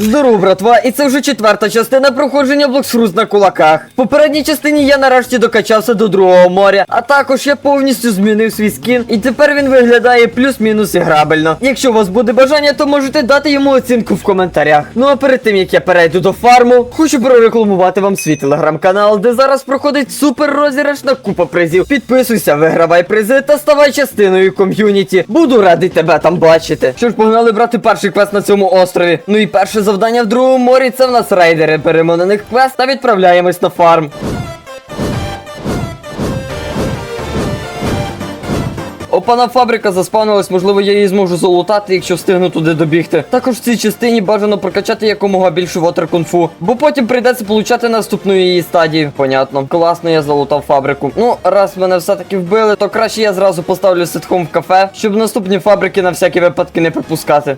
Здорово, братва, і це вже четверта частина проходження блоксфруз на кулаках. В попередній частині я нарешті докачався до другого моря, а також я повністю змінив свій скін, і тепер він виглядає плюс-мінус іграбельно. Якщо у вас буде бажання, то можете дати йому оцінку в коментарях. Ну а перед тим як я перейду до фарму, хочу прорекламувати вам свій телеграм-канал, де зараз проходить супер розіграш на купа призів. Підписуйся, вигравай призи та ставай частиною ком'юніті. Буду радий тебе там бачити. Що ж, погнали брати перший квест на цьому острові. Ну і перше завдання в другому морі це в нас рейдери переманених квест та відправляємось на фарм. Опана фабрика заспавнилась, можливо, я її зможу залутати, якщо встигну туди добігти. Також в цій частині бажано прокачати якомога більше вотер кунфу, бо потім прийдеться получати наступну її стадію. Понятно. Класно, я залутав фабрику. Ну, раз мене все-таки вбили, то краще я зразу поставлю ситхом в кафе, щоб наступні фабрики на всякі випадки не пропускати.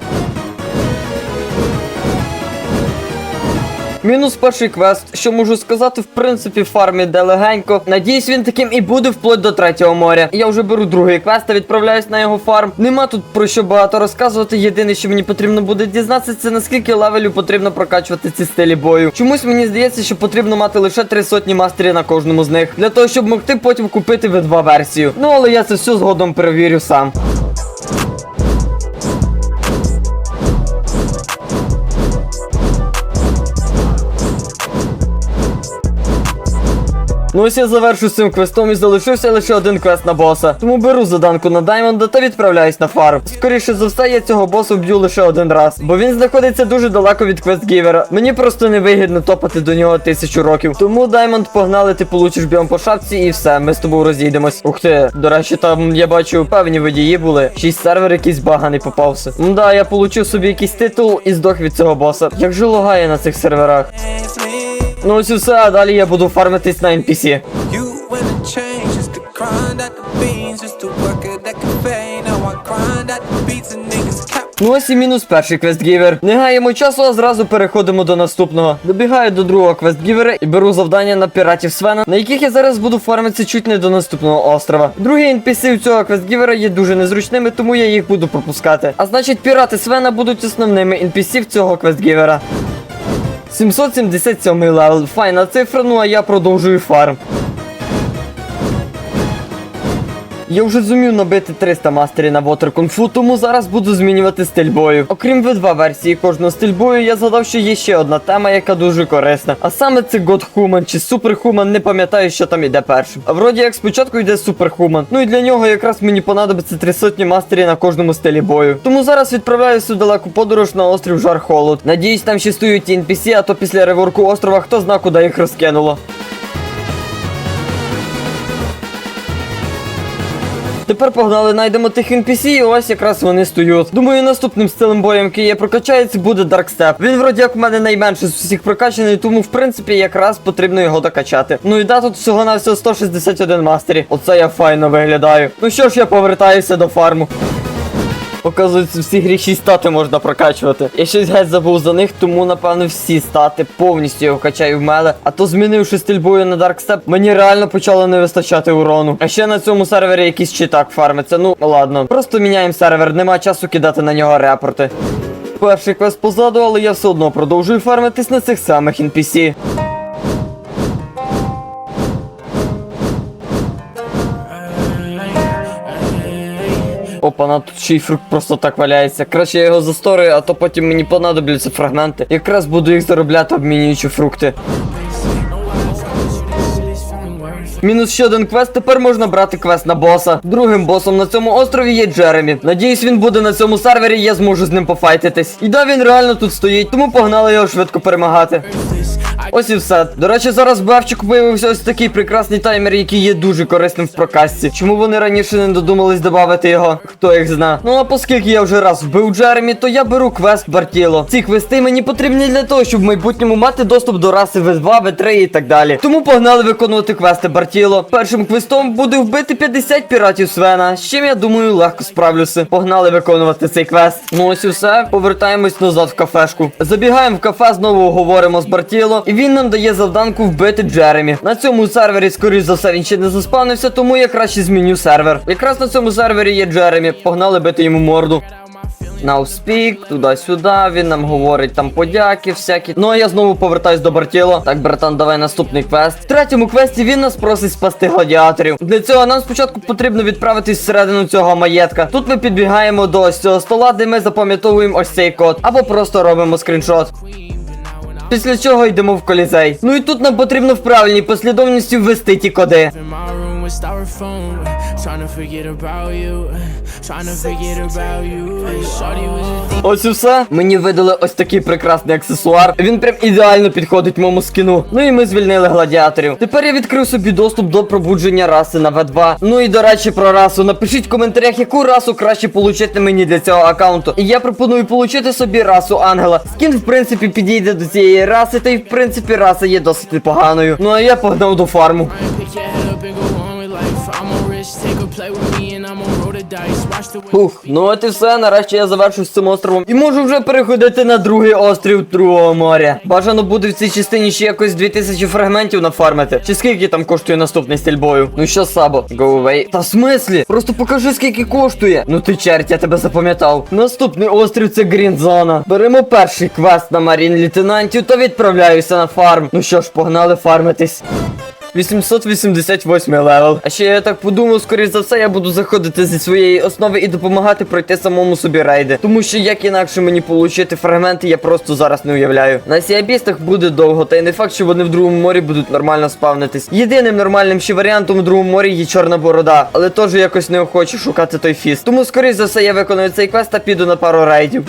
Мінус перший квест, що можу сказати, в принципі, фармі де легенько. Надіюсь, він таким і буде вплоть до третього моря. Я вже беру другий квест та відправляюсь на його фарм. Нема тут про що багато розказувати. Єдине, що мені потрібно буде дізнатися, це наскільки левелю потрібно прокачувати ці стилі бою. Чомусь мені здається, що потрібно мати лише три сотні мастерів на кожному з них, для того, щоб могти потім купити в 2 версію. Ну але я це все згодом перевірю сам. Ну ось я завершу з цим квестом і залишився лише один квест на боса. Тому беру заданку на Даймонда та відправляюсь на фарм. Скоріше за все, я цього боса вб'ю лише один раз, бо він знаходиться дуже далеко від квестгівера. Мені просто невигідно топати до нього тисячу років. Тому Даймонд погнали, ти получиш біом по шапці і все, ми з тобою розійдемось. Ух ти, до речі, там я бачу певні водії були. Шість сервер якийсь баганий попався. Да, я получив собі якийсь титул і здох від цього боса. Як же лагає на цих серверах? Ну ось і все, а далі я буду фармитись на NPC. Ну ось і мінус перший квестгівер. Не гаємо часу, а зразу переходимо до наступного. Добігаю до другого квестгівера і беру завдання на піратів Свена, на яких я зараз буду фармитися чуть не до наступного острова. Другі NPC у цього квестгівера є дуже незручними, тому я їх буду пропускати. А значить, пірати Свена будуть основними NPC в цього квестгівера. 777 левел, файна цифра, ну а я продовжую фарм. Я вже зумів набити 300 мастерів на Water Kung Fu, тому зараз буду змінювати стиль бою. Окрім V2 версії кожного стиль бою, я згадав, що є ще одна тема, яка дуже корисна. А саме це God Human чи Super Human, не пам'ятаю, що там іде першим. А вроді як спочатку йде Super Human. Ну і для нього якраз мені понадобиться 300 мастерів на кожному стилі бою. Тому зараз відправляюся у далеку подорож на острів Жар Холод. Надіюсь, там ще стоють NPC, а то після реворку острова хто зна, куди їх розкинуло. Тепер погнали, знайдемо тих NPC, і ось якраз вони стоять. Думаю, наступним стилем боєм, який я прокачається, буде Даркстеп. Він вроді як у мене найменше з усіх прокачаний, тому в принципі якраз потрібно його докачати. Ну і да, тут всього на всього 161 мастері. Оце я файно виглядаю. Ну що ж, я повертаюся до фарму. Оказується, всі гріші стати можна прокачувати. Я щось геть забув за них, тому напевно всі стати повністю його качаю в мене. А то змінивши стиль бою на Darkstep, мені реально почало не вистачати урону. А ще на цьому сервері якийсь читак фармиться. Ну ладно. Просто міняємо сервер, нема часу кидати на нього репорти. Перший квест позаду, але я все одно продовжую фармитись на цих самих NPC. Опа, тут ще й фрукт просто так валяється. Краще я його засторую, а то потім мені понадобляться фрагменти. Якраз буду їх заробляти, обмінюючи фрукти. Мінус ще один квест, тепер можна брати квест на боса. Другим босом на цьому острові є Джеремі. Надіюсь, він буде на цьому сервері, я зможу з ним пофайтитись. І да, він реально тут стоїть, тому погнали його швидко перемагати. Ось і все. До речі, зараз в Бевчику появився ось такий прекрасний таймер, який є дуже корисним в прокасті. Чому вони раніше не додумались додати його? Хто їх зна? Ну а оскільки я вже раз вбив Джеремі, то я беру квест Бартіло. Ці квести мені потрібні для того, щоб в майбутньому мати доступ до раси В2, В3 і так далі. Тому погнали виконувати квести Бартіло. Першим квестом буде вбити 50 піратів Свена. З чим я думаю, легко справлюся. Погнали виконувати цей квест. Ну ось і все. Повертаємось назад в кафешку. Забігаємо в кафе, знову говоримо з Бартіло. І він нам дає завданку вбити Джеремі. На цьому сервері, скоріш за все, він ще не заспавнився, тому я краще зміню сервер. Якраз на цьому сервері є Джеремі. Погнали бити йому морду. На успіх, туди-сюди. Він нам говорить там подяки всякі. Ну а я знову повертаюсь до Бартіло. Так, братан, давай наступний квест. В третьому квесті він нас просить спасти гладіаторів. Для цього нам спочатку потрібно відправитись всередину цього маєтка. Тут ми підбігаємо до ось цього стола, де ми запам'ятовуємо ось цей код, або просто робимо скріншот. Після чого йдемо в колізей. Ну і тут нам потрібно в правильній послідовності ввести ті коди. Trying to forget about you. Trying to forget about you. Shorty was just Ось і все. Мені видали ось такий прекрасний аксесуар. Він прям ідеально підходить моєму скіну. Ну і ми звільнили гладіаторів. Тепер я відкрив собі доступ до пробудження раси на В2. Ну і до речі, про расу. Напишіть в коментарях, яку расу краще получити мені для цього аккаунту. І я пропоную получити собі расу ангела. Скін, в принципі, підійде до цієї раси, та й в принципі раса є досить непоганою. Ну а я погнав до фарму. Фух, ну от і все. Нарешті я завершу з цим островом. І можу вже переходити на другий острів Другого моря. Бажано буде в цій частині ще якось 2000 фрагментів нафармити. Чи скільки там коштує наступний стиль бою? Ну що, Сабо, go away. Та в смислі? Просто покажи, скільки коштує. Ну ти черть, я тебе запам'ятав. Наступний острів це Грінзона. Беремо перший квест на Марін лейтенантів та відправляюся на фарм. Ну що ж, погнали фармитись. 888 левел. А ще я так подумав, скоріш за все, я буду заходити зі своєї основи і допомагати пройти самому собі рейди. Тому що як інакше мені получити фрагменти, я просто зараз не уявляю. На сіабістах буде довго, та й не факт, що вони в другому морі будуть нормально спавнитись. Єдиним нормальним ще варіантом в другому морі є чорна борода, але теж якось неохоче шукати той фіст. Тому скоріш за все я виконую цей квест та піду на пару рейдів.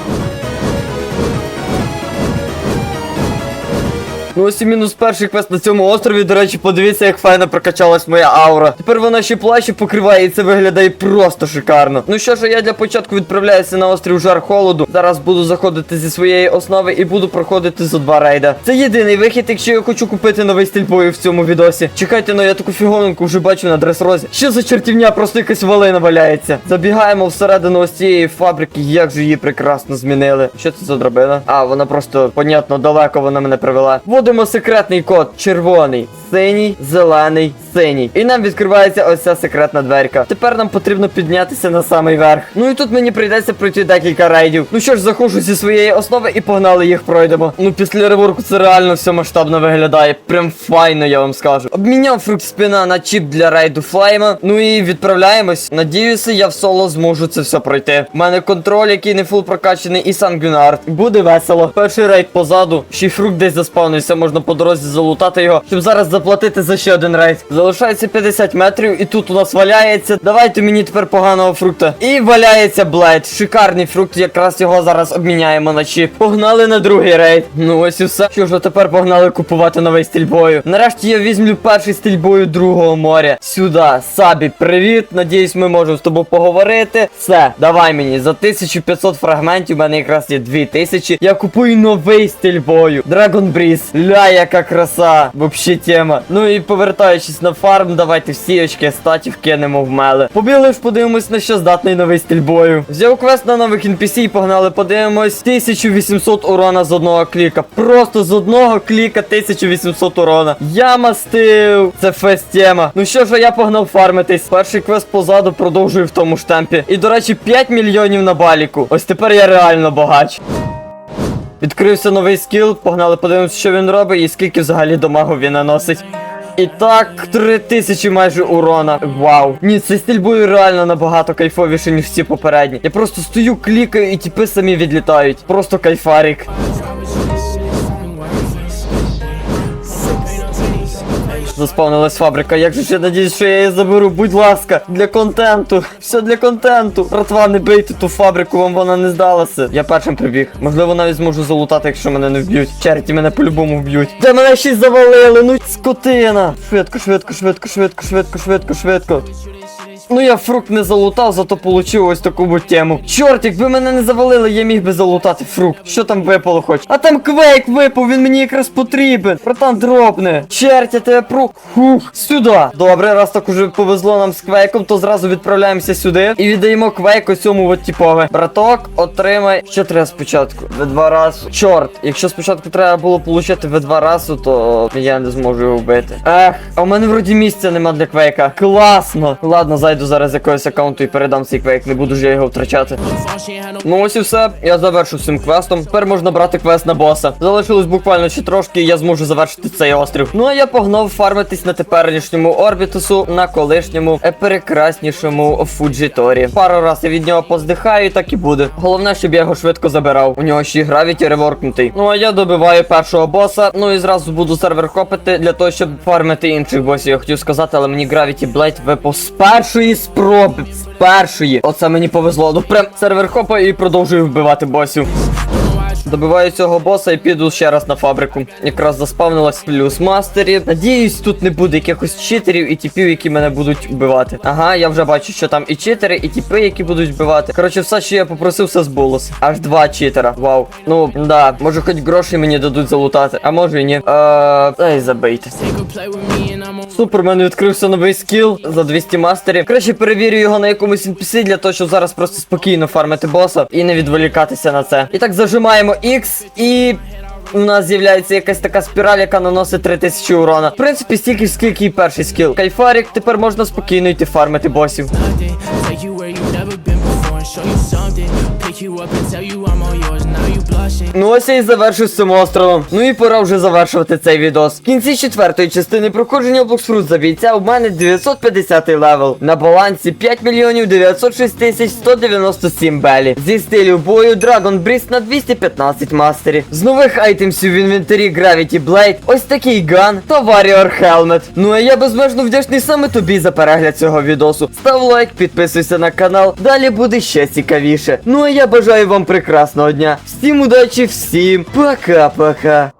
Ну ось і мінус перший квест на цьому острові. До речі, подивіться, як файно прокачалась моя аура. Тепер вона ще плащі покриває, і це виглядає просто шикарно. Ну що ж, я для початку відправляюся на острів Жар Холоду. Зараз буду заходити зі своєї основи і буду проходити за два рейда. Це єдиний вихід, якщо я хочу купити новий стиль бою в цьому відосі. Чекайте, ну я таку фігонку вже бачу на дрес-розі. Що за чертівня, просто якась валина валяється. Забігаємо всередину ось цієї фабрики, як же її прекрасно змінили. Що це за драбина? А, вона просто, понятно, далеко вона мене привела. Вводимо секретний код: червоний, синій, зелений, синій. І нам відкривається ось ця секретна дверка. Тепер нам потрібно піднятися на самий верх. Ну і тут мені прийдеться пройти декілька рейдів. Ну що ж, заходжу зі своєї основи і погнали їх пройдемо. Ну після реворку це реально все масштабно виглядає. Прям файно, я вам скажу. Обміняв фрукт спина на чіп для рейду флайма. Ну і відправляємось. Надіюся, я в соло зможу це все пройти. У мене контроль, який не фул прокачаний, і сангюнард. Буде весело. Перший рейд позаду. Ще й фрукт десь заспавнився, можна по дорозі залутати його, щоб зараз заплатити за ще один рейд. Залишається 50 метрів, і тут у нас валяється. Давайте мені тепер поганого фрукта. І валяється блайд. Шикарний фрукт, якраз його зараз обміняємо на чіп. Погнали на другий рейд. Ну ось і все. Що ж, тепер погнали купувати новий стиль бою. Нарешті я візьму перший стиль бою другого моря. Сюди, Сабі, привіт. Надіюсь, ми можемо з тобою поговорити. Все, давай мені за 1500 фрагментів. У мене якраз є 2000. Я купую новий стиль бою. Dragon Breeze. Ля, яка краса. Вообще тема. Ну і повертаючись на фарм, давайте всі очки статів кинемо в меле. Побігли ж подивимось на що здатний новий стиль бою. Взяв квест на нових NPC і погнали, подивимось. 1800 урона з одного кліка. Просто з одного кліка 1800 урона. Я мастив. Це фест тема. Ну що ж, я погнав фармитись. Перший квест позаду продовжую в тому ж темпі. І до речі, 5 мільйонів на баліку. Ось тепер я реально богач. Відкрився новий скіл, погнали, подивимося, що він робить і скільки взагалі дамагу він наносить. І так, 3000 майже урона. Вау. Ні, цей стиль бою реально набагато кайфовіший, ніж всі попередні. Я просто стою, клікаю і тіпи самі відлітають. Просто кайфарик. Заспавнилась фабрика. Як же ще надіюсь, що я її заберу, будь ласка, для контенту. Все для контенту. Братва, не бийте ту фабрику, вам вона не здалася. Я першим прибіг. Можливо, навіть зможу залутати, якщо мене не вб'ють. Черті мене по-любому вб'ють. Де мене ще завалили, ну скотина. Швидко, швидко, швидко, швидко, швидко, швидко, швидко. Ну я фрукт не залутав, зато получив ось таку тему. Чорт, якби мене не завалили, я міг би залутати фрукт. Що там випало хоч? А там квейк випав, він мені якраз потрібен. Братан, дропне. Черть, я тебе про. Хух, сюди. Добре, раз так уже повезло нам з квейком, то зразу відправляємося сюди і віддаємо квейк ось цьому от типове. Браток, отримай. Що треба спочатку? В два рази. Чорт, якщо спочатку треба було получити в два рази, то я не зможу його вбити. Ех, а у мене вроді місця нема для квейка. Класно. Ладно, зайдемо зайду зараз якогось аккаунту і передам цей квейк, не буду ж я його втрачати. Ну ось і все. Я завершив цим квестом. Тепер можна брати квест на боса. Залишилось буквально ще трошки, і я зможу завершити цей острів. Ну а я погнав фармитись на теперішньому орбітусу, на колишньому прекраснішому Фуджіторі. Пару раз я від нього поздихаю, і так і буде. Головне, щоб я його швидко забирав. У нього ще гравіті реворкнутий. Ну а я добиваю першого боса. Ну і зразу буду сервер хопити для того, щоб фармити інших босів. Я хотів сказати, але мені Gravity Blade випав з першої спроби. З першої. Оце мені повезло. Ну прям сервер хопа і продовжую вбивати босів. Добиваю цього боса і піду ще раз на фабрику. Якраз заспавнилась плюс мастері. Надіюсь, тут не буде якихось читерів і типів, які мене будуть вбивати. Ага, я вже бачу, що там і читери, і тіпи, які будуть вбивати. Коротше, все, що я попросив, все збулося. Аж два читера. Вау. Ну, да, може хоч гроші мені дадуть залутати, а може і ні. Е, дай забийте. Супер, в мене відкрився новий скіл за 200 мастерів. Краще перевірю його на якомусь NPC для того, щоб зараз просто спокійно фармити боса і не відволікатися на це. І так зажимаємо X і. У нас з'являється якась така спіраль, яка наносить 3000 урона. В принципі, стільки ж, скільки і перший скіл. Кайфарік, тепер можна спокійно йти фармити босів. you where you've never been before and show you something. Pick you up and tell you Ну ось я і завершив з цим островом. Ну і пора вже завершувати цей відос. В кінці четвертої частини проходження Блоксфрут за бійця у мене 950 левел. На балансі 5 мільйонів 906 тисяч 197 белі. Зі стилю бою Dragon Breeze на 215 мастерів. З нових айтемсів в інвентарі Gravity Blade, ось такий ган та Warrior Helmet. Ну а я безмежно вдячний саме тобі за перегляд цього відосу. Став лайк, підписуйся на канал. Далі буде ще цікавіше. Ну а я бажаю вам прекрасного дня. Всім удачі, всім пока-пока.